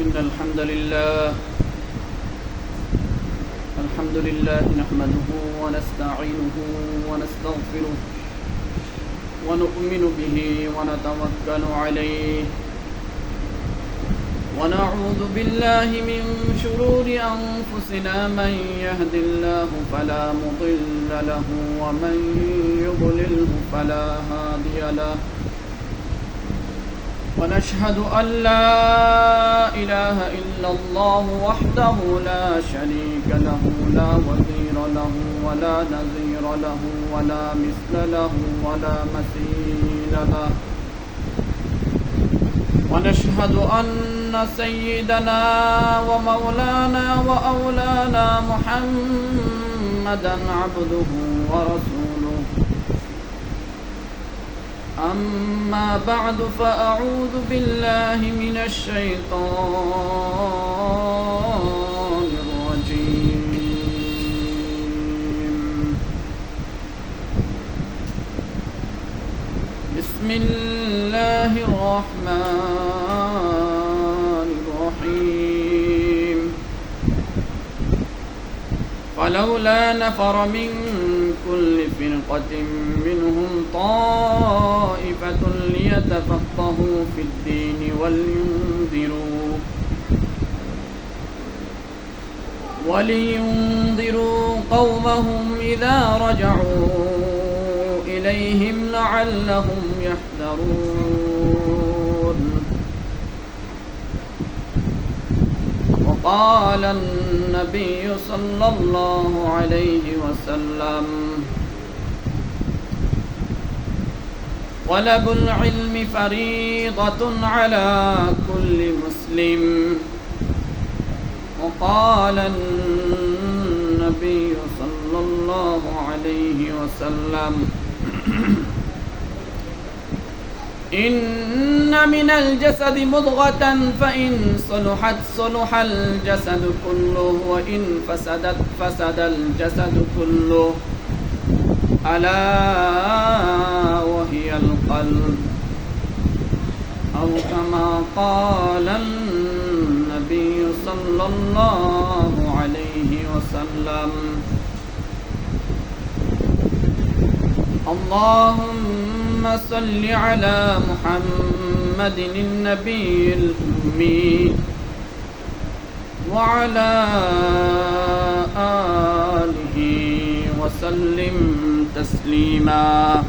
إن الحمد لله الحمد لله نحمده ونستعينه ونستغفره ونؤمن به ونتوكل عليه. ونعوذ بالله من شرور أنفسنا من يهد الله فلا مضل له ومن يضلله فلا هادي له. ونشهد أن لا إله إلا الله وحده لا شريك له لا وزير له ولا نظير له ولا مثل له ولا مثيل له. ونشهد أن سيدنا ومولانا وأولانا محمدا عبده ورسوله. أما بعد فأعوذ بالله من الشيطان الرجيم. بسم الله الرحمن الرحيم. فلولا نفر من كل فرقة منهم طائفة ليتفقهوا في الدين ولينذروا ولينذروا قومهم إذا رجعوا إليهم لعلهم يحذرون. وقال النبي صلى الله عليه وسلم طلب العلم فريضة على كل مسلم. وقال النبي صلى الله عليه وسلم إن من الجسد مضغة فإن صلحت صلح الجسد كله وإن فسدت فسد الجسد كله. ألا وهي القلب أو كما قال النبي صلى الله عليه وسلم اللهم صل على محمد النبي الأمي وعلى آله وسلم تسليما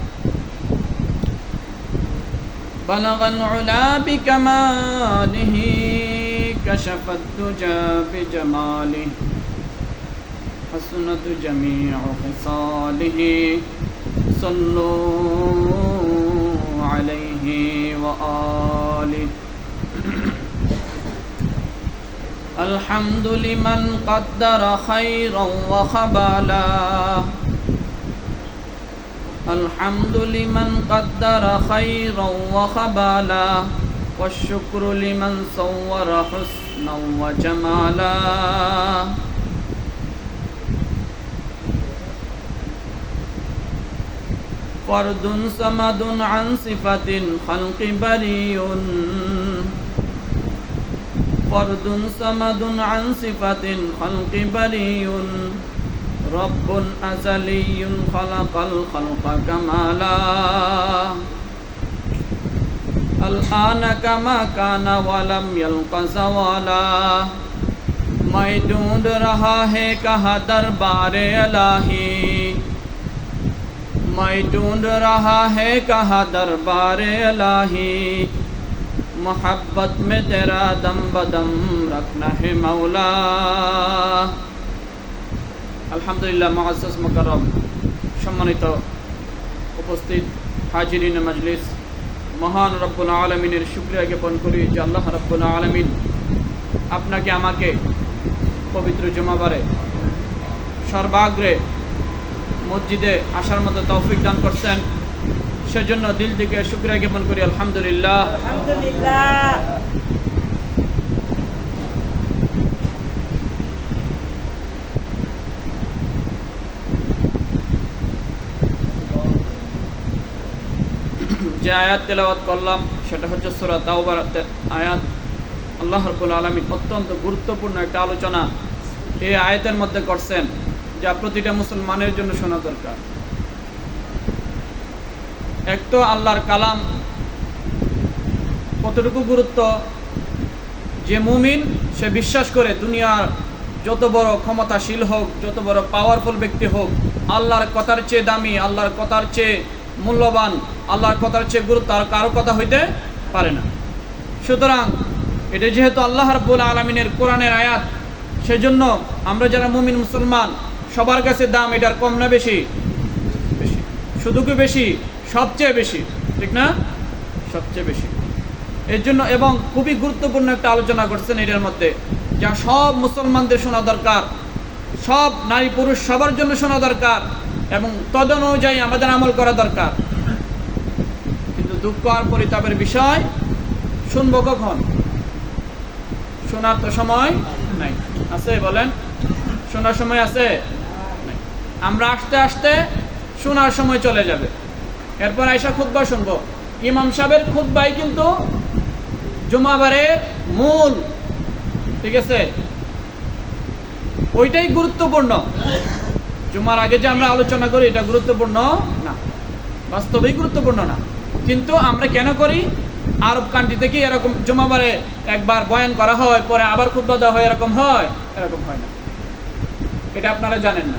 بلغ العلا بكماله كشف الدجى بجماله حسنت جميع خصاله صلوا عليه وآله الحمد لمن قدر خيرا وخبالا الحمد لمن قدر خيرا وخبالا والشكر لمن صور حسنا وجمالا. فرد صمد عن صفة الخلق بريء. فرد صمد عن صفة الخلق بريء. رب ازلی خلق الخلق کمالا الان کما کانا ولم یلق زوالا. میں ڈھونڈ رہا ہے کہا دربار الہی میں ڈھونڈ رہا ہے کہا دربار الہی محبت میں تیرا دم بدم رکھنا ہے مولا. আলহামদুলিল্লাহ মহাসাস মকরম সম্মানিত উপস্থিত হাজিরিন মজলিস মহান রব্বুল আলমিনের শুক্রিয়া জ্ঞাপন করি যে আল্লাহ রব্বুল আলমিন আপনাকে আমাকে পবিত্র জমাবারে সর্বাগ্রে মসজিদে আসার মতো তৌফিক দান করছেন। সেজন্য দিল থেকে শুক্রিয়া জ্ঞাপন করি আলহামদুলিল্লাহ। যে আয়াত তেলাওয়াত করলাম, সেটা হচ্ছে সুরা তাওবার আয়াত। আল্লাহ রব্বুল আলমী অত্যন্ত গুরুত্বপূর্ণ একটা আলোচনা এই আয়তের মধ্যে করছেন, যা প্রতিটা মুসলমানের জন্য শোনা দরকার। এক তো আল্লাহর কালাম কতটুকু গুরুত্ব? যে মুমিন, সে বিশ্বাস করে দুনিয়ার যত বড় ক্ষমতাশীল হোক, যত বড় পাওয়ারফুল ব্যক্তি হোক, আল্লাহর কথার চেয়ে দামি, আল্লাহর কথার চেয়ে মূল্যবান, আল্লাহর কথার চেয়ে গুরুত্ব আর কারও কথা হইতে পারে না। সুতরাং এটা যেহেতু আল্লাহ রাব্বুল আলমিনের কোরআনের আয়াত, সেজন্য আমরা যারা মুমিন, মুসলমান, সবার কাছে দাম এটার কম না বেশি? বেশি। শুধু কি বেশি? সবচেয়ে বেশি। ঠিক না? সবচেয়ে বেশি। এর জন্য এবং খুবই গুরুত্বপূর্ণ একটা আলোচনা করছেন এটার মধ্যে, যা সব মুসলমানদের শোনা দরকার, সব নারী পুরুষ সবার জন্য শোনা দরকার। এবং তদ অনুযায়ী আমাদের আমল করা দরকার। কিন্তু দুঃখ আর পরিতাপের বিষয় শুনব কখন? শোনার তো সময় নাই। আছে বলেন? শোনার সময় আছে? আমরা আসতে আসতে শোনার সময় চলে যাবে। এরপর আইসা খুদ্া শুনব। ইমাম সাহেবের খুদ্াই কিন্তু জুমাবারের মূল। ঠিক আছে? ওইটাই গুরুত্বপূর্ণ। জুমার আগে যে আমরা আলোচনা করি, এটা গুরুত্বপূর্ণ না। বাস্তবেই গুরুত্বপূর্ণ না। কিন্তু আমরা কেন করি? আরব কান্ট্রিতে কি এরকম জুমাবারে একবার বয়ান করা হয়, পরে আবার খুদ্া দেওয়া হয়, এরকম হয়? এরকম হয় না। এটা আপনারা জানেন না।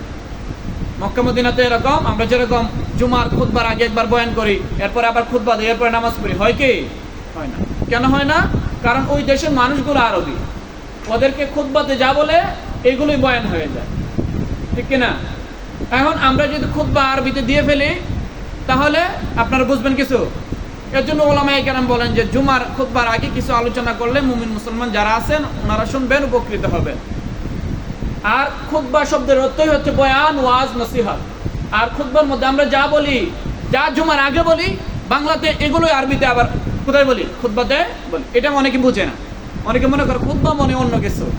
মক্কা মদিনাতে এরকম, আমরা যেরকম জুমার খুদবার আগে একবার বয়ান করি, এরপরে আবার খুদবা দিই, এরপরে নামাজ পড়ি, হয় কি? হয় না। কেন হয় না? কারণ ওই দেশের মানুষগুলো আরবি। ওদেরকে খুদবাতে যা বলে, এগুলোই বয়ান হয়ে যায়। ঠিক কিনা? এখন আমরা যদি খুদবা আরবিতে দিয়ে ফেলি, তাহলে আপনারা বুঝবেন কিছু। এর জন্য ওলামাই কেরাম বলেন যে, জুমার খুদবার আগে কিছু আলোচনা করলে মুমিন মুসলমান যারা আছেন, ওনারা শুনবেন, উপকৃত হবেন। আর খুতবা শব্দের অর্থই হচ্ছে বয়ান, ওয়াজ, নসিহত। আর খুতবার মধ্যে আমরা যা বলি, যা জুমার আগে বলি, বাংলাতে এগুলোই আরবিতে আবার, কোথায় বলি? খুতবাতে বলি। এটা অনেকে বুঝে না। অনেকে মনে করে খুতবা মনে অন্য কিছু।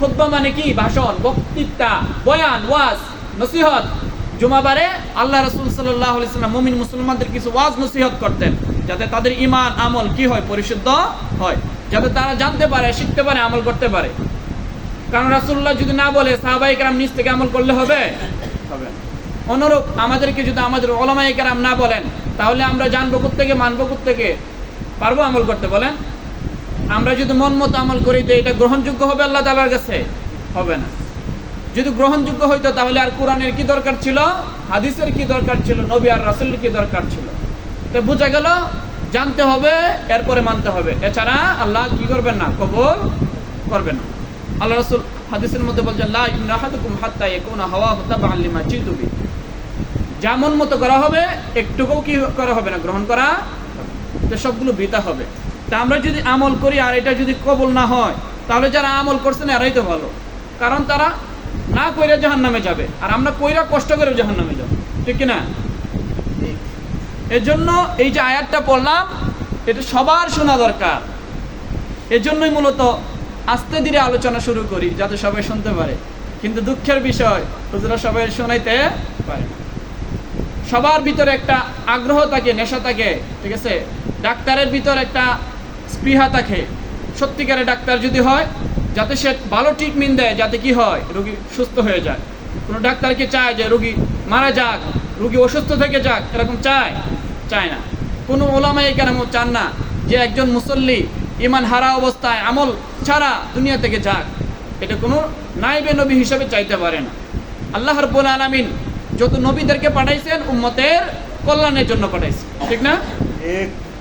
খুতবা মানে কি? ভাষণ, বক্তৃতা, বয়ান, ওয়াজ। নসিহত। জুমাবারে আল্লাহ রসুল সাল্লাহ সাল্লাম মুমিন মুসলমানদের কিছু ওয়াজ নসিহত করতেন, যাতে তাদের ইমান আমল কি হয়? পরিশুদ্ধ হয়। যাতে তারা জানতে পারে, শিখতে পারে, আমল করতে পারে। কারণ রাসুল্লাহ যদি না বলে সাহাবাই কেরাম নিজ থেকে আমল করলে হবে? হবে অনুরূপ আমাদেরকে যদি আমাদের ওলামাই কেরাম না বলেন, তাহলে আমরা জানব থেকে মানবো থেকে পারব আমল করতে বলেন? আমরা যদি মন মতো আমল করি, তো এটা গ্রহণযোগ্য হবে আল্লাহ তালার কাছে? হবে না। যদি গ্রহণযোগ্য হইতো, তাহলে আর কোরআনের কি দরকার ছিল? হাদিসের কি দরকার ছিল? নবী আর রাসুলের কি দরকার ছিল? তো বোঝা গেল, জানতে হবে, এরপরে মানতে হবে। এছাড়া আল্লাহ কি করবেন না? কবর করবেন না। আল্লাহ রাসূল হাদিসের মধ্যে বলছেন যেমন মতো করা হবে, একটুকুও কি করা হবে না? গ্রহণ করা তো সবগুলো বৃথা হবে। তা আমরা যদি আমল করি আর এটা যদি কবল না হয়, তাহলে যারা আমল করছেন এরাই তো ভালো। কারণ তারা না কইরা জাহান নামে যাবে। আর আমরা কইরা কষ্ট করে জাহান নামে যাব। ঠিক কিনা? এর জন্য এই যে আয়াতটা পড়লাম, এটা সবার শোনা দরকার। এজন্যই মূলত আস্তে ধীরে আলোচনা শুরু করি, যাতে সবাই শুনতে পারে। কিন্তু দুঃখের বিষয়, হুজুরা সবাই শোনাইতে পারে। সবার ভিতরে একটা আগ্রহ থাকে, নেশা থাকে, ঠিক আছে? ডাক্তারের ভিতর একটা স্পৃহা থাকে। সত্যিকারের ডাক্তার যদি হয় যাতে সে ভালো ট্রিটমেন্ট দেয় যাতে কি হয় রোগী সুস্থ হয়ে যায়। কোনো ডাক্তারকে চায় যে রোগী মারা যাক রোগী অসুস্থ থেকে যাক এরকম চায়? চায় না। কোনো ওলামাই কেন চান না যে একজন মুসল্লি ইমান হারা অবস্থায় আমল ছাড়া দুনিয়া থেকে যাক। এটা কোনো নাইবে নবী হিসাবে চাইতে পারে না। আল্লাহ রব্বুল আলামিন যত নবীদেরকে পাঠাইছেন উম্মতের কল্যাণের জন্য পাঠাইছেন ঠিক না?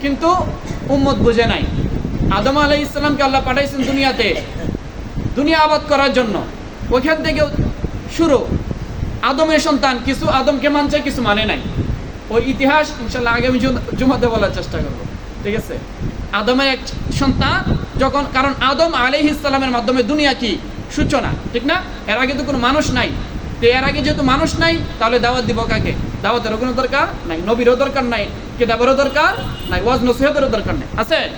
কিন্তু উম্মত বুঝে নাই। আদম আলাই ইসলামকে আল্লাহ পাঠাইছেন দুনিয়াতে। দুনিয়া আবাদ করার জন্য। ওইখান থেকে শুরু। আদমের সন্তান, কিছু আদমকে মানছে, কিছু মানে নাই। ওই ইতিহাস ইনশাল্লাহ আগামী জুম- জুমাতে বলার চেষ্টা করব। ঠিক আছে? আদমের এক সন্তান যখন, কারণ আদম আলাইহ ইসলামের মাধ্যমে দুনিয়া কি? সূচনা। ঠিক না? এর আগে তো কোনো মানুষ নাই। তো এর আগে যেহেতু মানুষ নাই, তাহলে দাওয়াত দিব কাকে? দাওয়াতেরও কোনো দরকার নাই, নবীরও দরকার নাই, কেতাবেরও দরকার নাই ওয়াজ নসিহতেরও দরকার নাই। আছে?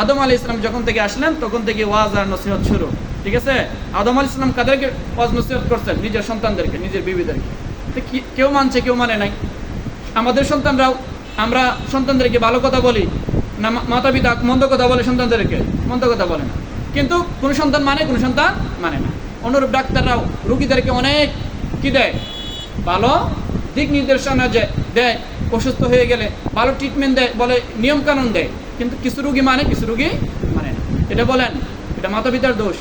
আদম আলী ইসলাম যখন থেকে আসলেন, তখন থেকে ওয়াজ আর নসিহত শুরু। ঠিক আছে? আদম আলী ইসলাম কাদেরকে ওয়াজ নসিহত করছেন? নিজের সন্তানদেরকে, নিজের বিবিদেরকে। কেউ মানছে, কেউ মানে নাই। আমাদের সন্তানরাও, আমরা সন্তানদেরকে ভালো কথা বলি না মাতা পিতা মন্দ কথা বলে সন্তানদেরকে? মন্দ কথা বলে না। কিন্তু কোনো সন্তান মানে কোনো সন্তান মানে না। অনুরূপ ডাক্তাররাও রুগীদেরকে অনেক কি দেয়? ভালো দিক নির্দেশনা যে দেয়। অসুস্থ হয়ে গেলে ভালো ট্রিটমেন্ট দেয় বলে নিয়ম কানুন দেয়। কিন্তু কিছু রুগী মানে কিছু রুগী মানে না। এটা বলেন, এটা মাতা পিতার দোষ,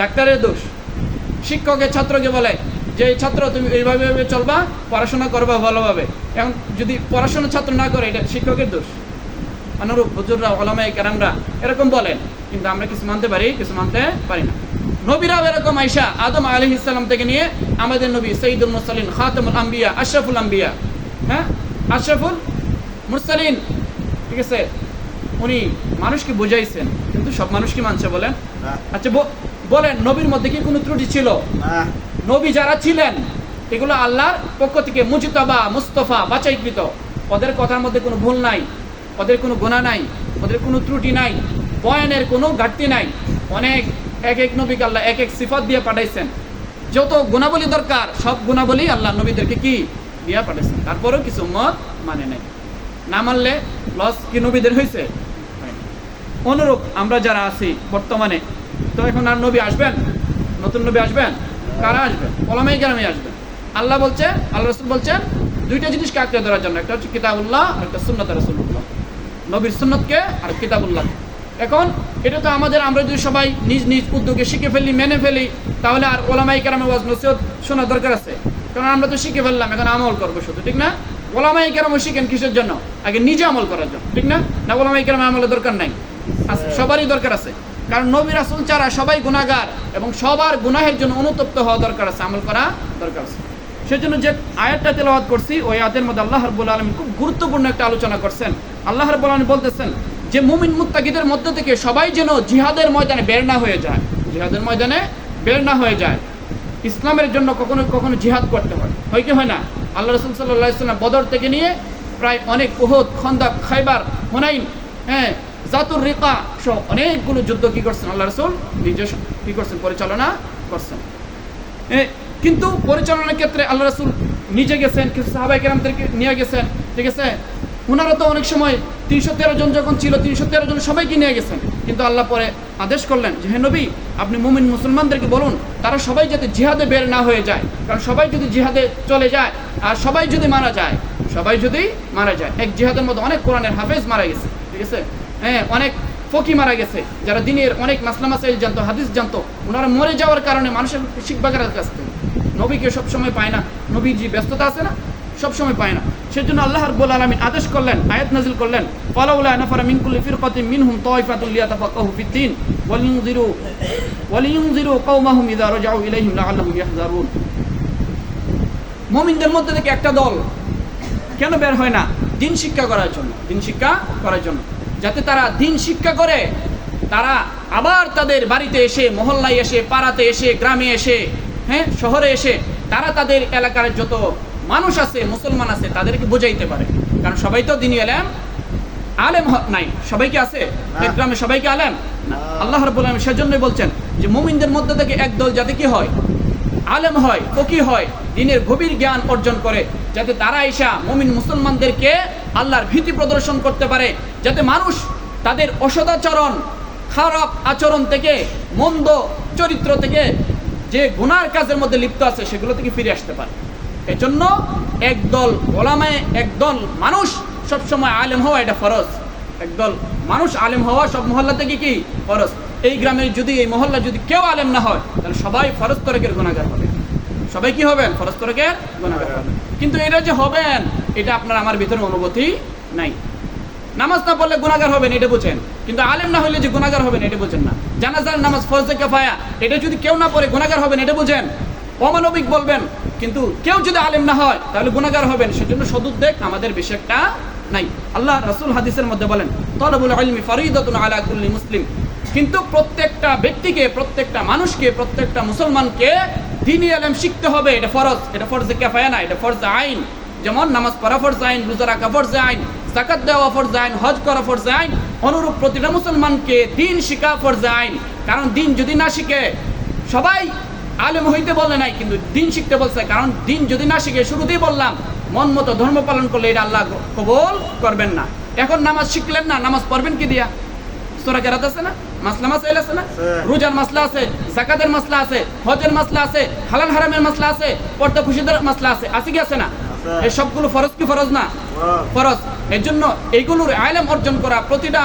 ডাক্তারের দোষ। শিক্ষকের ছাত্রকে বলে যে ছাত্র, তুমি এইভাবে চলবা, পড়াশোনা করবা ভালোভাবে। এখন যদি পড়াশোনা ছাত্র না করে, এটা শিক্ষকের দোষ। অনুরূপ হুজুররা ওলামাই কেরামরা এরকম বলেন, কিন্তু আমরা কিছু মানতে পারি, কিছু মানতে পারি না। নবীরাও এরকম আইসা আদম আলী ইসলাম থেকে নিয়ে আমাদের নবী সঈদুল মুসালিন খাতামুল আম্বিয়া, আশরাফুল আম্বিয়া হ্যাঁ? আশরাফুল মুরসালিন, ঠিক আছে? উনি মানুষকে বুঝাইছেন, কিন্তু সব মানুষ কি মানছে বলেন। আচ্ছা বলেন, নবীর মধ্যে কি কোনো ত্রুটি ছিল? নবী যারা ছিলেন, এগুলো আল্লাহর পক্ষ থেকে মুজিতাবা, মুস্তফা, বাছাইকৃত। ওদের কথার মধ্যে কোনো ভুল নাই, ওদের কোনো গুণা নাই, ওদের কোনো ত্রুটি নাই, বয়ানের কোনো ঘাটতি নাই। অনেক, এক এক নবীকে আল্লাহ এক এক সিফাত দিয়ে পাঠাইছেন। যত গুণাবলী দরকার, সব গুণাবলী আল্লাহ নবীদেরকে কি দিয়া পাঠাইছেন? তারপরেও কিছু মত মানে নাই। না মানলে লস কি নবীদের হয়েছে। অনুরূপ আমরা যারা আছি বর্তমানে, তো এখন আর নবী আসবেন? নতুন নবী আসবেন? কারা আসবেন? ওলামাই গ্রামে আসবেন। আল্লাহ বলছে, আল্লাহ রসুল বলছেন, দুইটা জিনিসকে আঁকড়ে ধরার জন্য, একটা হচ্ছে কিতাবুল্লাহ আর একটা সুন্নত রসুল্লাহ নবীর সুন্নতকে আর কিতাবুল্লাহ এখন এটা তো আমাদের, আমরা যদি সবাই নিজ নিজ উদ্যোগে শিখে ফেলি, মেনে ফেলি, তাহলে আর ওলামাই কেরামে ওয়াজ নসিহত শোনার দরকার আছে। কারণ আমরা তো শিখে ফেললাম, এখন আমল করব শুধু, ঠিক না? ওলামাই কেরামও শিখেন কিসের জন্য? আগে নিজে আমল করার জন্য, ঠিক না? না ওলামাই কেরামে আমলের দরকার নাই। সবারই দরকার আছে। কারণ নবী রাসুল ছাড়া সবাই গুণাগার এবং সবার গুনাহের জন্য অনুতপ্ত হওয়া দরকার আছে, আমল করা দরকার আছে। সেজন্য যে আয়াতটা তেলাওয়াত করছি, ওই আয়াতের মধ্যে আল্লাহ রাব্বুল আলামিন খুব গুরুত্বপূর্ণ একটা আলোচনা করছেন। আল্লাহ রাব্বুল আলামিন বলতেছেন যে, মুমিন মুত্তাকিদের মধ্য থেকে সবাই যেন জিহাদের ময়দানে বের না হয়ে যায়। জিহাদের ময়দানে বের না হয়ে যায়। ইসলামের জন্য কখনো কখনো জিহাদ করতে হয়। হয় কি হয় না? আল্লাহ রসুল সাল্লাহ ইসলাম বদর থেকে নিয়ে প্রায় অনেক ওহদ খন্দাক, খাইবার, হুনাইন হ্যাঁ জাতুর রিকা সহ অনেকগুলো যুদ্ধ কি করছেন? আল্লাহ রসুল নিজে কি করছেন? পরিচালনা করছেন। কিন্তু পরিচালনার ক্ষেত্রে আল্লাহ রসুল নিজে গেছেন, কিছু সাহাবাই কেরামদেরকে নিয়ে গেছেন, ঠিক আছে? ওনারা তো অনেক সময় তিনশো তেরো জন যখন ছিল, তিনশো তেরো জন সবাইকে নিয়ে গেছেন। কিন্তু আল্লাহ পরে আদেশ করলেন যে, হে নবী, আপনি মুমিন মুসলমানদেরকে বলুন, তারা সবাই যাতে জিহাদে বের না হয়ে যায়। কারণ সবাই যদি জিহাদে চলে যায়, আর সবাই যদি মারা যায়, সবাই যদি মারা যায়। এক জিহাদের মধ্যে অনেক কোরআনের হাফেজ মারা গেছে, ঠিক আছে? হ্যাঁ অনেক ফকি মারা গেছে, যারা দিনের অনেক মাসলা মাসাইল জানতো, হাদিস জানতো। ওনারা মরে যাওয়ার কারণে মানুষের শিখবাগের কাছ থেকে নবীকে সবসময় পায় না, নবীজি ব্যস্ততা আছে না? সবসময় পায় না। সেজন্য আল্লাহ রাব্বুল আলামিন আদেশ করলেন, আয়াত নাজিল করলেন মুমিনদের মধ্যে থেকে একটা দল কেন বের হয় না? দিন শিক্ষা করার জন্য, দিন শিক্ষা করার জন্য। যাতে তারা দিন শিক্ষা করে তারা আবার তাদের বাড়িতে এসে মহল্লায় এসে পাড়াতে এসে গ্রামে এসে হ্যাঁ শহরে এসে তারা তাদের এলাকার যত মানুষ আছে মুসলমান আছে তাদেরকে বোঝাইতে পারে। কারণ সবাই তো দিনই এলাম আলেম নাই। সবাইকে আছে? এক গ্রামে সবাইকে আলেম? না। আল্লাহ রাব্বুল আলামিন সেজন্যই বলছেন যে মুমিনদের মধ্যে থেকে একদল যাতে কি হয়? আলেম হয় ফকি হয়। দিনের গভীর জ্ঞান অর্জন করে, যাতে তারা এসা মমিন মুসলমানদেরকে আল্লাহর ভীতি প্রদর্শন করতে পারে, যাতে মানুষ তাদের অসদাচরণ, খারাপ আচরণ থেকে, মন্দ চরিত্র থেকে যে গুনার কাজের মধ্যে লিপ্ত আছে, সেগুলো থেকে ফিরে আসতে পারে। এজন্য একদল ওলামায়, একদল মানুষ সবসময় আলেম হওয়া এটা ফরজ। একদল মানুষ আলেম হওয়া সব মহল্লা থেকে কি? ফরজ। এই গ্রামের যদি, এই মহল্লা যদি কেউ আলেম না হয়, তাহলে সবাই ফরজ তরকের গুণাগার হবে। সবাই কি হবেন? ফরজ হবেন। কিন্তু এটা যে হবেন, এটা আপনার আমার ভিতরে অনুভূতি নাই। নামাজ না পড়লে গুণাগার হবেন, এটা বুঝেন। কিন্তু আলেম না হলে যে গুণাগার হবেন, এটা বুঝেন না। জানাজার নামাজ ফরজে কাফায়া, এটা যদি কেউ না পড়ে গুণাগার হবেন, এটা বুঝেন। অমানবিক বলবেন, কিন্তু কেউ যদি আলেম না হয়, তাহলে গুণাগার হবেন। সেজন্য সদুদ্দেক আমাদের বেশি একটা নাই। আল্লাহ রাসূল হাদিসের মধ্যে বলেন, তলবুল ইলমি ফরিদাতুন আলা মুসলিম। কিন্তু প্রত্যেকটা ব্যক্তিকে, প্রত্যেকটা মানুষকে, প্রত্যেকটা মুসলমানকে দিনী আলেম শিখতে হবে, এটা ফরজ, এটা ফরজে কাফায়া না, এটা ফরজে আইন। যেমন নামাজ পড়া ফরজ আইন, রোজা রাখা ফরজ আইন জাকাত দেওয়া ফরজ আইন, হজ করা ফরজ আইন, অনুরূপ প্রতিটা মুসলমানকে দিন শিখা ফরজ আইন। কারণ দিন যদি না শিখে, সবাই আলেম হইতে বলে নাই, কিন্তু দিন শিখতে বলছে। কারণ দিন যদি না শিখে, শুরুতেই বললাম, মন মতো ধর্ম পালন করলে এটা আল্লাহ কবল করবেন না। এখন নামাজ শিখলেন না, নামাজ পড়বেন কি দিয়া? সোরা কেরাত আছে না? মাসলা মাসাইল আছে না? রোজার মাসলা আছে জাকাতের মাসলা আছে হজের মাসলা আছে হালাল হারামের মাসলা আছে পর্দা খুশিদের মাসলা আছে আছে কি আছে না? এই সবগুলো ফরজ কি ফরজ না? ফরজ। ফরজ। এর জন্য এইগুলোর আইলাম অর্জন করা প্রতিটা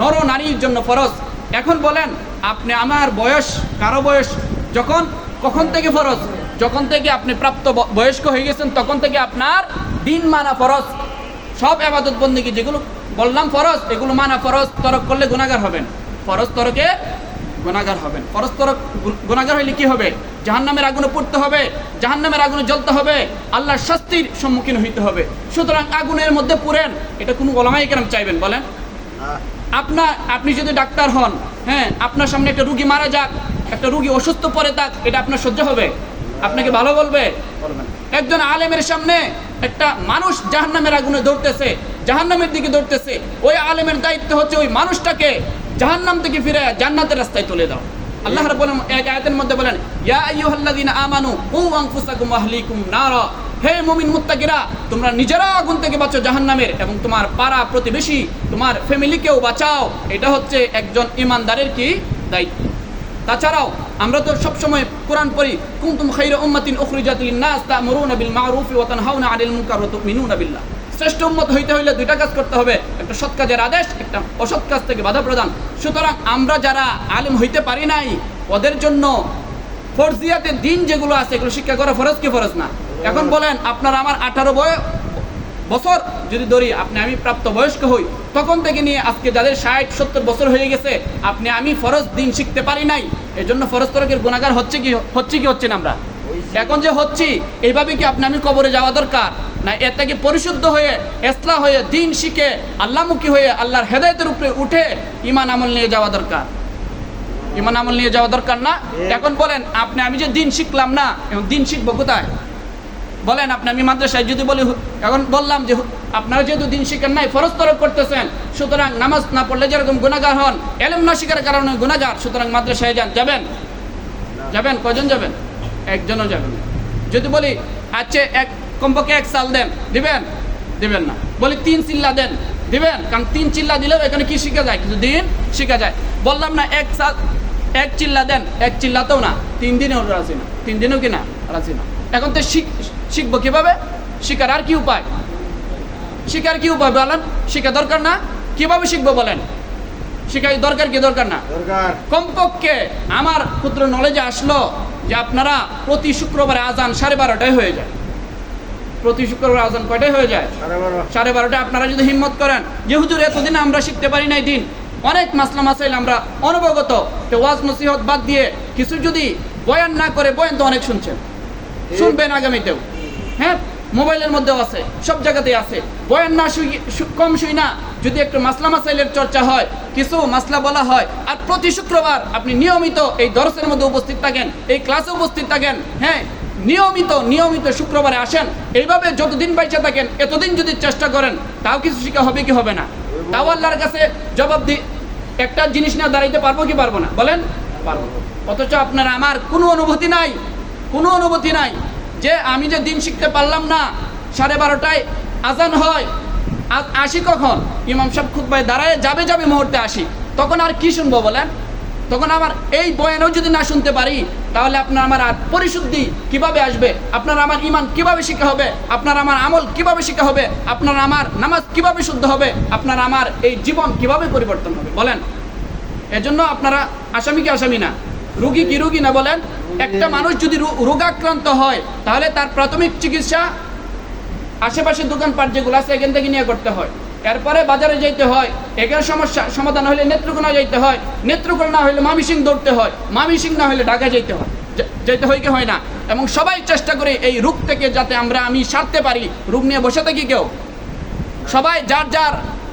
নর নারীর জন্য ফরজ। এখন বলেন আপনি আমার বয়স কারও বয়স যখন কখন থেকে ফরজ? যখন থেকে আপনি প্রাপ্ত বয়স্ক হয়ে গেছেন তখন থেকে আপনার দিন মানা ফরজ। সব আবাদত বন্দিকে যেগুলো বললাম ফরজ এগুলো মানা ফরজ তরক করলে গুণাগার হবেন। ফরজ তরকে গুণাগার হবেন। ফরজ তরক গু- গুণাগার হইলে কি হবে? জাহান্নামের আগুনে পড়তে হবে, জাহান্নামের আগুনে জ্বলতে হবে, আল্লাহর শাস্তির সম্মুখীন হইতে হবে। সুতরাং আগুনের মধ্যে পুরেন এটা কোনো ওলামাই কেন চাইবেন বলেন। আপনার আপনি যদি ডাক্তার হন হ্যাঁ আপনার সামনে একটা রুগী মারা যাক, একটা রুগী অসুস্থ পড়ে থাক, এটা আপনার সহ্য হবে? আপনাকে ভালো বলবে? একজন আলেমের সামনে একটা মানুষ জাহান্নামের আগুনে দৌড়তেছে, জাহান্নামের দিকে দৌড়তেছে, ওই আলেমের দায়িত্ব হচ্ছে ওই মানুষটাকে জাহান্নাম থেকে ফিরে জান্নাতের রাস্তায় তুলে দাও। আল্লাহ এক আয়াতের মধ্যে বলেন, ইয়া আমানু কু আনফুসাকুম ওয়া আহলিকুম নারা। হে মুমিন মুত্তাকিরা, তোমরা নিজেরা আগুন থেকে বাঁচো জাহান্নামের এবং তোমার পাড়া প্রতিবেশী, তোমার ফ্যামিলিকেও বাঁচাও। এটা হচ্ছে একজন ইমানদারের কি দায়িত্ব। তাছাড়াও, আমরা তো সবসময় কোরআন পড়ি, কুনতুম খাইরা উম্মাতিন উখরিজাত লিন-নাস তা'মুরুনা বিল মা'রুফ ওয়া তানহাউনা 'আনিল মুনকার ওয়া তু'মিনুনা বিল্লাহ। শ্রেষ্ঠ উম্মত হইতে হইলে দুইটা কাজ করতে হবে। একটা সৎ কাজের আদেশ, একটা অসৎ কাজ থেকে বাধা প্রদান। সুতরাং আমরা যারা আলেম হইতে পারি নাই, ওদের জন্য ফরজিয়াতের দিন যেগুলো আছে, এগুলো শিক্ষা করা ফরজ কি ফরজ না? এখন বলেন, আপনার আমার আঠারো বয় বছর যদি ধরি, আপনি আমি প্রাপ্ত বয়স্ক হই, তখন থেকে নিয়ে আজকে যাদের ষাট, সত্তর বছর হয়ে গেছে, আপনি আমি ফরজ দিন শিখতে পারি নাই। এই জন্য ফরজ তরকের গুণাগার হচ্ছে কি হচ্ছে কি হচ্ছে না আমরা? এখন যে হচ্ছি এইভাবে কি আপনি আমি কবরে যাওয়া দরকার? না এর থেকে পরিশুদ্ধ হয়ে এসলা হয়ে দিন শিখে আল্লাহমুখী হয়ে আল্লাহর হেদায়তের উপরে উঠে ইমান আমল নিয়ে যাওয়া দরকার? ইমান আমল নিয়ে যাওয়া দরকার না? এখন বলেন আপনি আমি যে দিন শিখলাম না এখন দিন শিখব কোথায়? বলেন আপনি আমি মাদ্রাসায় যদি বলি এখন বললাম যে আপনারা যেহেতু দিন শিখেন নাই ফরজ তরক করতেছেন সুতরাং নামাজ না পড়লে যেরকম গুণাগার হন এলম না শিখার কারণে গুণাগার সুতরাং মাদ্রাসায় যান যাবেন? যাবেন? কজন যাবেন? একজনও যাবে না। যদি বলি আচ্ছা এক কমপক্ষে এক সাল দেন। দিবেন? দিবেন না। বলি তিন চিল্লা দেন। দিবেন? কারণ তিন চিল্লা দিলেও এখানে কি শিখা যায়? কিছু দিন শিখা যায়। বললাম না এক সাল এক চিল্লা দেন। এক চিল্লাতেও না। তিন দিনেও রাজি না। তিন দিনেও কি না? রাজি না। এখন তো শিখ শিখব কীভাবে? শিকার আর কি উপায়? শিকার কি উপায় বলেন? শিখা দরকার না? কীভাবে শিখব বলেন? শিখাই দরকার কি দরকার না? দরকার। কমপক্ষে আমার ক্ষুদ্র নলেজে আসলো। যে আপনারা প্রতি শুক্রবারে আজান সাড়ে বারোটায় হয়ে যায়। প্রতি শুক্রবার আজান কয়টায় হয়ে যায়? সাড়ে বারোটায় বারোটা আপনারা যদি হিম্মত করেন যে হুজুর এতদিন আমরা শিখতে পারি নাই দিন অনেক মাসলা মাসাইল আমরা অনবগত তো ওয়াজ নসিহত বাদ দিয়ে কিছু যদি বয়ান না করে বয়ান তো অনেক শুনছেন। শুনবেন আগামীতেও। হ্যাঁ? মোবাইলের মধ্যেও আছে, সব জায়গাতেই আছে। বয়ান না কম শুই না, যদি একটু মাসলা মাসাইলের চর্চা হয়, কিছু মাসলা বলা হয়, আর প্রতি শুক্রবার আপনি নিয়মিত এই দরসের মধ্যে উপস্থিত থাকেন, এই ক্লাসে উপস্থিত থাকেন হ্যাঁ নিয়মিত নিয়মিত শুক্রবারে আসেন। এইভাবে যতদিন বাইচে থাকেন, এতদিন যদি চেষ্টা করেন, তাও কিছু শিখা হবে কি হবে না? তাও আল্লাহর কাছে জবাব দি একটা জিনিস না দাঁড়াইতে পারব কি পারব না? বলেন? পারব। অথচ আপনার আমার কোনো অনুভূতি নাই, কোনো অনুভূতি নাই। যে আমি যে দিন শিখতে পারলাম না, সাড়ে বারোটায় আজান হয় আসি কখন? ইমাম সাহেব খুতবায় দাঁড়ায়, যাবে যাবে মুহূর্তে আসি। তখন আর কি শুনব বলেন? তখন আমার এই বয়ানও যদি না শুনতে পারি, তাহলে আপনার আমার আর পরিশুদ্ধি কীভাবে আসবে? আপনার আমার ইমান কীভাবে শিখা হবে? আপনার আমার আমল কীভাবে শিখা হবে? আপনার আমার নামাজ কীভাবে শুদ্ধ হবে? আপনার আমার এই জীবন কীভাবে পরিবর্তন হবে? বলেন। এজন্য আপনারা আসামি কি আসামি না? রুগী কি রুগী না বলেন? একটা মানুষ যদি রোগাক্রান্ত হয়, তাহলে তার প্রাথমিক চিকিৎসা আশেপাশে দোকানপাট যেগুলো আছে, এখান থেকে নিয়ে করতে হয়। এরপরে বাজারে যাইতে হয়, এখানে সমস্যা সমাধান হলে নেত্রকোনা যাইতে হয়। নেত্রকোনা না হলে মামিসিং দৌড়তে হয়। মামিসিং না হলে ঢাকা যাইতে হয়। যা- যাইতে হয় কি হয় না? এবং সবাই চেষ্টা করে এই রোগ থেকে যাতে আমরা আমি সারতে পারি। রোগ নিয়ে বসে থাকি কেউ? সবাই যার যার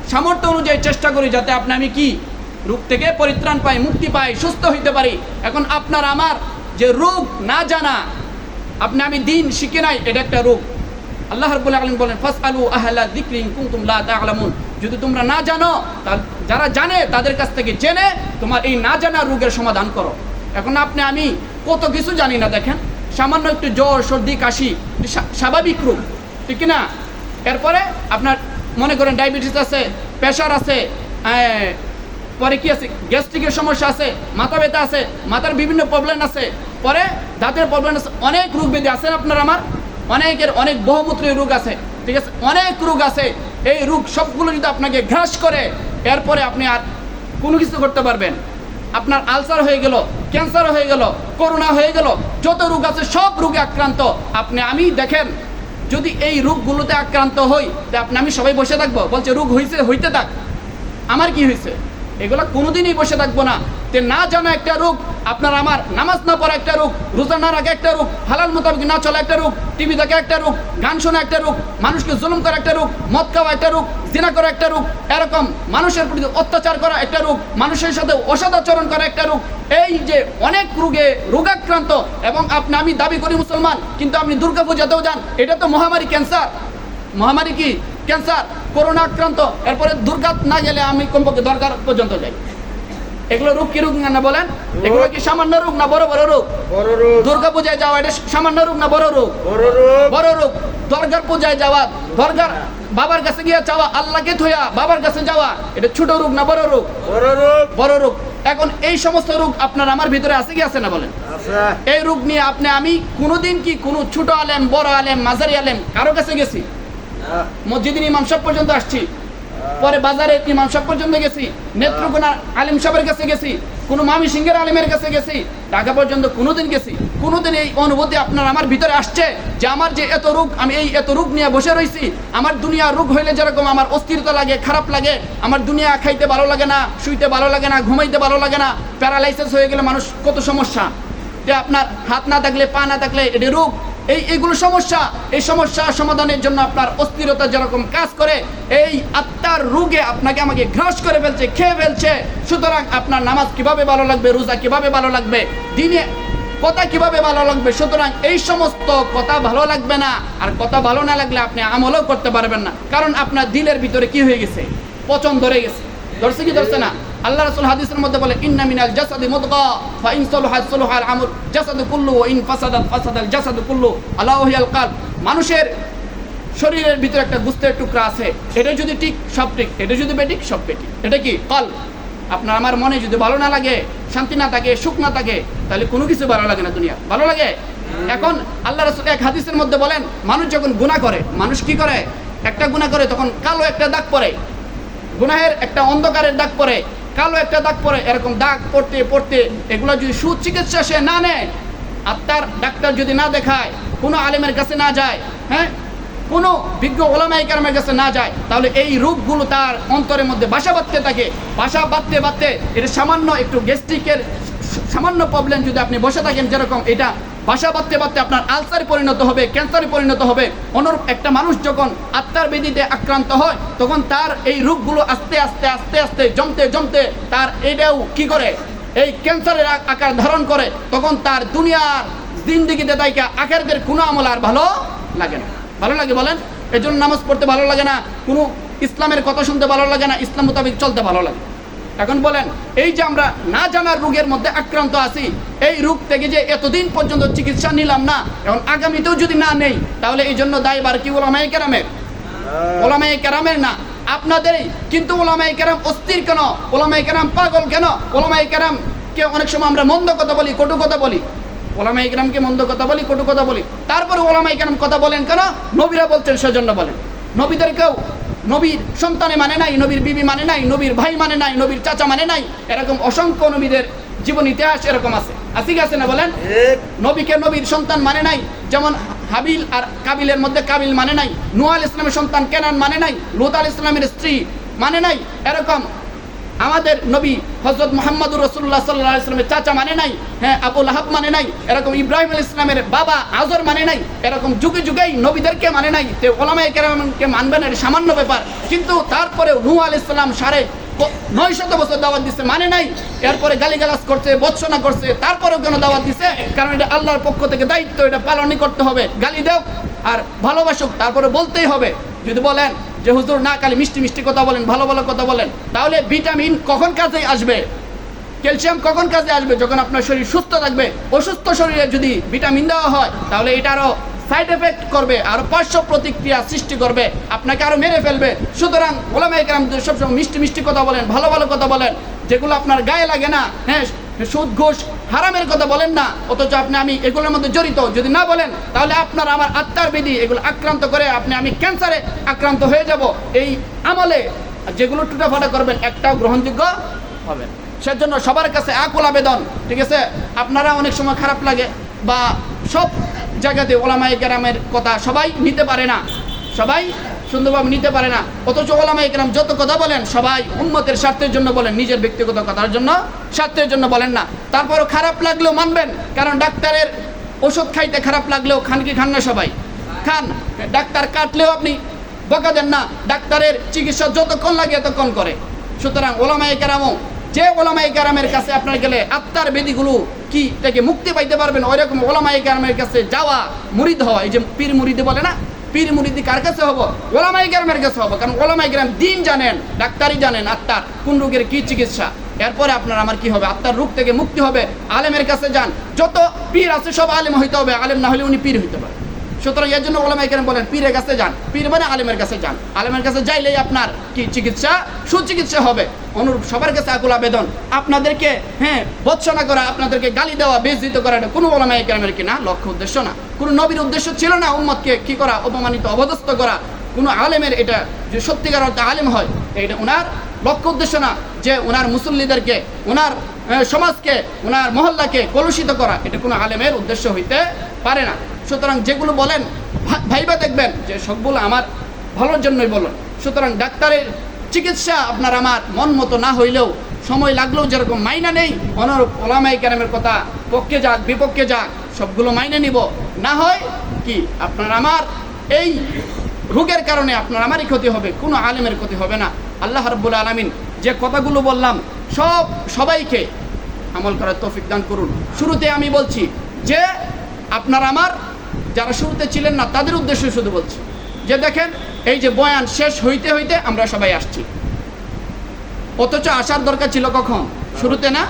সামর্থ্য অনুযায়ী চেষ্টা করি যাতে আপনি আমি কি? রোগ থেকে পরিত্রাণ পাই, মুক্তি পাই, সুস্থ হইতে পারি। এখন আপনার, আমার যে রোগ না জানা, আপনি আমি দিন শিখে নাই, এটা একটা রোগ। আল্লাহ রাব্বুল আলামিন বলেন, ফাসআলু আহলা যিকরি ইন কুনতুম লা তা'লামুন। যদি তোমরা না জানো যারা জানে, তাদের কাছ থেকে জেনে তোমার এই না জানা রোগের সমাধান করো। এখন আপনি, আমি কত কিছু জানি না, দেখেন। সামান্য একটু জ্বর, সর্দি, কাশি স্বাভাবিক রোগ, ঠিক না? এরপরে আপনার মনে করেন ডায়াবেটিস আছে, প্রেশার আছে পরে কি আছে? গ্যাস্ট্রিকের সমস্যা আছে, মাথা ব্যথা আছে, মাথার বিভিন্ন প্রবলেম আছে। পরে দাঁতের প্রবলেম অনেক রোগ ব্যাধি আছে না আপনার আমার। অনেকের অনেক বহুমূত্রীয় রোগ আছে। ঠিক আছে? অনেক রোগ আছে। এই রোগ সবগুলো যদি আপনাকে ঘ্রাস করে, এরপরে আপনি আর কোনো কিছু করতে পারবেন। আপনার আলসার হয়ে গেল, ক্যান্সার হয়ে গেল, করোনা হয়ে গেল, যত রোগ আছে সব রোগে আক্রান্ত। আপনি আমি দেখেন, যদি এই রোগগুলোতে আক্রান্ত হই, তা আপনি আমি সবাই বসে থাকব। বলছে, রোগ হয়েছে হইতে থাক। আমার কি হয়েছে এগুলো কোনোদিনই বসে থাকব না তে না জানা একটা রোগ আপনার আমার নামাজ না পড়া একটা রোগ রোজা না রাখা একটা রোগ হালাল মোতাবেক না চলা একটা রোগ টিভি দেখা একটা রোগ গান শোনা একটা রোগ মানুষকে জুলুম করা একটা রোগ মদ খাওয়া একটা রোগ জিনা করা একটা রোগ এরকম মানুষের প্রতি অত্যাচার করা একটা রোগ মানুষের সাথে অসদাচরণ করা একটা রোগ এই যে অনেক রোগে রোগাক্রান্ত এবং আপনি আমি দাবি করি মুসলমান কিন্তু আপনি দুর্গা পূজাতেও যান এটা তো মহামারী ক্যান্সার মহামারী কি ক্যান্সার করোনা আক্রান্ত এরপরে দুর্গা না গেলে আমি কমপক্ষে দরকার পর্যন্ত যাই। এগুলো রোগ কি রোগ না বলেন? এগুলো কি সামান্য রোগ না বড় বড় রোগ? বড় রোগ। দুর্গা পূজায় যাওয়া এটা সামান্য রোগ না বড় রোগ? বড় রোগ। বড় রোগ। দরগার পূজায় যাওয়া দরগার বাবার কাছে গিয়ে চাওয়া আল্লাহকে থইয়া বাবার কাছে যাওয়া এটা ছোট রোগ না বড় রোগ? বড় রোগ। বড় রোগ। এখন এই সমস্ত রোগ আপনার আমার ভিতরে আছে কি আছে না বলেন? এই রোগ নিয়ে আপনি আমি কোনোদিন কি কোনো ছোট আলেম বড় আলেম মাঝারি আলেম কারও কাছে গেছি? মসজিদের ইমাম সাহেব পর্যন্ত আসছি। পরে বাজারে ইমাম সাহেব পর্যন্ত গেছি, নেত্রকোনা আলিম সাহেবের কাছে গেছি, কোনো মামি সিংহের আলিমের কাছে গেছি, ঢাকা পর্যন্ত কোনোদিন গেছি। কোনোদিন এই অনুভূতি আপনার আমার ভিতরে আসছে যে আমার যে এত রোগ, আমি এই এত রোগ নিয়ে বসে রয়েছি আমার দুনিয়া রোগ হইলে যেরকম আমার অস্থিরতা লাগে, খারাপ লাগে, আমার দুনিয়া খাইতে ভালো লাগে না, শুইতে ভালো লাগে না, ঘুমাইতে ভালো লাগে না, প্যারালাইসিস হয়ে গেলে মানুষ কত সমস্যা। যে আপনার হাত না থাকলে, পা না থাকলে, এটি রোগ এই এইগুলো সমস্যা, এই সমস্যা সমাধানের জন্য আপনার অস্থিরতা যেরকম কাজ করে, এই আত্মার রোগে আপনাকে আমাকে ঘ্রাস করে ফেলছে, খেয়ে ফেলছে। সুতরাং আপনার নামাজ কীভাবে ভালো লাগবে, রোজা কীভাবে ভালো লাগবে, দিনে কথা কীভাবে ভালো লাগবে, সুতরাং এই সমস্ত কথা ভালো লাগবে না। আর কথা ভালো না লাগলে আপনি আমলও করতে পারবেন না। কারণ আপনার দিলের ভিতরে কি হয়ে গেছে? পচন ধরে গেছে। ধরছে কি ধরছে না? আল্লাহ রাসূল হাদিসের মধ্যে বলে, ইন্না মিনাল জাসাদি মুদগা, ফা ইন আল জাসাদু কুল্লু ইন ফাসাদাত ফাসাদাল জাসাদু কুল্লু আলা ওয়াহিয়াল কালব মানুষের শরীরের ভিতরে একটা গুস্তের টুকরা আছে, এটা যদি ঠিক, সব ঠিক, এটা যদি বেঠিক, সব বেঠিক। এটা কি? কল, আপনার আমার মনে যদি ভালো না লাগে, শান্তি না থাকে, সুখ না থাকে, তাহলে কোনো কিছু ভালো লাগে না দুনিয়া ভালো লাগে? এখন আল্লাহ রাসূল এক হাদিসের মধ্যে বলেন, মানুষ যখন গুনাহ করে, মানুষ কি করে? একটা গুনাহ করে তখন কালো একটা দাগ পড়ে, গুনাহের একটা অন্ধকারের দাগ পড়ে কালো একটা দাগ পড়ে এরকম দাগ পড়তে পড়তে এগুলো যদি সুচিকিৎসা সে না নেয়, আত্মার ডাক্তার যদি না দেখায়, কোনো আলেমের কাছে না যায় হ্যাঁ? কোনো বিজ্ঞ ওলামাই কারামের কাছে না যায়, তাহলে এই রোগগুলো তার অন্তরের মধ্যে বাসা বাঁধতে থাকে। বাসা বাঁধতে বাঁধতে এটা সামান্য একটু গ্যাস্ট্রিকের সামান্য প্রবলেম যদি আপনি বসে থাকেন যেরকম, এটা বাসা বাঁধতে বাঁধতে আপনার আলসারে পরিণত হবে, ক্যান্সারে পরিণত হবে। অনুরূপ একটা মানুষ যখন আত্মার বেদিতে আক্রান্ত হয়, তখন তার এই রোগগুলো আস্তে আস্তে আস্তে আস্তে, জমতে জমতে তার এটাও কি করে? এই ক্যান্সারের আকার ধারণ করে। তখন তার দুনিয়ার জিন্দিগিতে তাইকে আখেরদের কোনো আমল আর ভালো লাগে না। ভালো লাগে বলেন? এই জন্য নামাজ পড়তে ভালো লাগে না, কোনো ইসলামের কথা শুনতে ভালো লাগে না, ইসলাম মোতাবেক চলতে ভালো লাগে এখন বলেন এই যে আমরা না জানার রোগের মধ্যে আক্রান্ত আছি এই রোগ থেকে যে এতদিন পর্যন্ত চিকিৎসা নিলাম না এখন আগামীতেও যদি না নেই তাহলে এই জন্য দায়বার কি ওলামাই কেরামের? ওলামাই কেরামের না। আপনাদেরই কিন্তু ওলামাই কেরাম অস্থির কেন? ওলামাই কেরাম পাগল কেন? ওলামাই কেরাম কে অনেক সময় আমরা মন্দ কথা বলি কটু কথা বলি। ওলামাই কেরামকে মন্দ কথা বলি কটু কথা বলি। তারপরে ওলামাই কেরাম কথা বলেন কেন? নবীরা বলছেন সেজন্য বলেন। নবীদেরকেও নবীর সন্তানে মানে নাই নবীর বিবি মানে নাই নবীর ভাই মানে নাই নবীর চাচা মানে নাই এরকম অসংখ্য নবীদের জীবন ইতিহাস এরকম আছে। আসি গেছে না বলেন? নবীকে নবীর সন্তান মানে নাই যেমন হাবিল আর কাবিলের মধ্যে কাবিল মানে নাই নুয়াল ইসলামের সন্তান কেনান মানে নাই লুত আল ইসলামের স্ত্রী মানে নাই এরকম আমাদের নবী হজরত মোহাম্মদুর রসুল্লাহ সাল্লাহ ইসলামের চাচা মানে নাই হ্যাঁ আবুল আহাব মানে নাই, এরকম ইব্রাহিম আল ইসলামের বাবা আজর মানে নাই, এরকম যুগে যুগেই নবীদেরকে মানে নাই, তে ওলামাই কেরামকে মানবেন এর সামান্য ব্যাপার, কিন্তু তারপরে নূ আল ইসলাম সাড়ে নয় শত বছর দাওয়াত দিচ্ছে মানে নাই, এরপরে গালিগালাজ করছে, বৎসনা করছে, তারপরেও কেন দাওয়াত দিছে? কারণ এটা আল্লাহর পক্ষ থেকে দায়িত্ব, এটা পালনই করতে হবে, গালি দেও আর ভালোবাসুক, তারপরে বলতেই হবে, যদি বলেন যে হুজুর না খালি মিষ্টি মিষ্টি কথা বলেন, ভালো ভালো কথা বলেন, তাহলে ভিটামিন কখন কাজে আসবে? ক্যালসিয়াম কখন কাজে আসবে যখন আপনার শরীর সুস্থ থাকবে? অসুস্থ শরীরে যদি ভিটামিন দেওয়া হয়, তাহলে এটা আরও সাইড এফেক্ট করবে, আর পার্শ্ব প্রতিক্রিয়া সৃষ্টি করবে, আপনাকে আরও মেরে ফেলবে। সুতরাং ওলামাই কেরাম সবসময় মিষ্টি মিষ্টি কথা বলেন, ভালো ভালো কথা বলেন। যেগুলো আপনার গায়ে লাগে না হ্যাঁ সুদ, ঘুষ হারামের কথা বলেন না, অথচ আপনি আমি এগুলোর মধ্যে জড়িত। যদি না বলেন, তাহলে আপনার আমার আত্মার বিধি এগুলো আক্রান্ত করে আপনি আমি ক্যান্সারে আক্রান্ত হয়ে যাব। এই আমলে যেগুলো টুটাফাটা করবেন, একটাও গ্রহণযোগ্য হবে সেজন্য সবার কাছে আকুল আবেদন, ঠিক আছে? আপনারা অনেক সময় খারাপ লাগে বা সব জায়গাতে ওলামাই কেরামের কথা সবাই নিতে পারে না। সবাই সুন্দরভাবে নিতে পারে না। অথচ ওলামাই কেরাম যত কথা বলেন, সবাই উন্মতের স্বার্থের জন্য বলেন, নিজের ব্যক্তিগত কথার জন্য, স্বার্থের জন্য বলেন না। তারপরও খারাপ লাগলেও মানবেন, কারণ ডাক্তারের ওষুধ খাইতে খারাপ লাগলেও খান কি খান না সবাই? খান। ডাক্তার কাটলেও আপনি বকা দেন না। ডাক্তারের চিকিৎসা যতক্ষণ লাগে এতক্ষণ করে। সুতরাং ওলামাই কেরামও যে ওলামাই কেরামের কাছে আপনার গেলে আত্মার বেদিগুলো কি থেকে মুক্তি পাইতে পারবেন ওই রকম ওলামাই কেরামের কাছে যাওয়া মুরিদ হওয়া, এই যে পীর মুরিদি বলে না পীর মুরিদি কার কাছে হব? ওলামাই গ্রামের কাছে হব। কারণ ওলামাই গ্রাম দিন জানেন, ডাক্তারই জানেন আত্মার কোন রোগের কি চিকিৎসা। এরপরে আপনার আমার কি হবে? আত্মার রোগ থেকে মুক্তি হবে। আলেমের কাছে যান। যত পীর আছে সব আলেম হইতে হবে। আলেম না হলে উনি পীর হইতে পারে। সুতরাং এর জন্য ওলামাই কেরাম বলেন, পীরের কাছে যান। পীর মানে আলেমের কাছে যান। আলেমের কাছে যাইলেই আপনার কি চিকিৎসা? সুচিকিৎসা হবে। অনুরূপ সবার কাছে আকুল আবেদন। আপনাদেরকে হ্যাঁ বৎসনা করা, আপনাদেরকে গালি দেওয়া বেজিত করা, এটা কোনো ওলামাই কেরামের কি না? লক্ষ্য উদ্দেশ্য না। কোনো নবীর উদ্দেশ্য ছিল না উম্মতকে কি করা, অপমানিত অবদস্ত করা? কোনো আলেমের এটা যে সত্যিকার অর্থে আলেম হয়, এটা ওনার লক্ষ্য উদ্দেশ্য না। যে ওনার মুসল্লিদেরকে ওনার সমাজকে ওনার মহল্লাকে কলুষিত করা, এটা কোনো আলেমের উদ্দেশ্য হইতে পারে না। সুতরাং যেগুলো বলেন ভাইবা দেখবেন যে সবগুলো আমার ভালোর জন্যই বলেন। সুতরাং ডাক্তারের চিকিৎসা আপনার আমার মন মতো না হইলেও সময় লাগলেও যেরকম মাইনা নেই, অনুরূপ ওলামাই কেরামের কথা, পক্ষে যাক, বিপক্ষে যাক, সবগুলো মাইনে নিব। না হয় কি, আপনার আমার এই রোগের কারণে আপনার আমারই ক্ষতি হবে, কোনো আলেমের ক্ষতি হবে না। আল্লাহ রব্বুল আলমিন যে কথাগুলো বললাম, সব সবাইকে আমল করার তৌফিক দান করুন। শুরুতে আমি বলছি যে, আপনার আমার যারা শুরুতে ছিলেন না, তাদের উদ্দেশ্যে শুধু বলছি যে দেখেন, এই যে বয়ান শেষ হইতে হইতে আমরা সবাই আসছি। অথচ আসার দরকার ছিল কখন? শুরুতে না?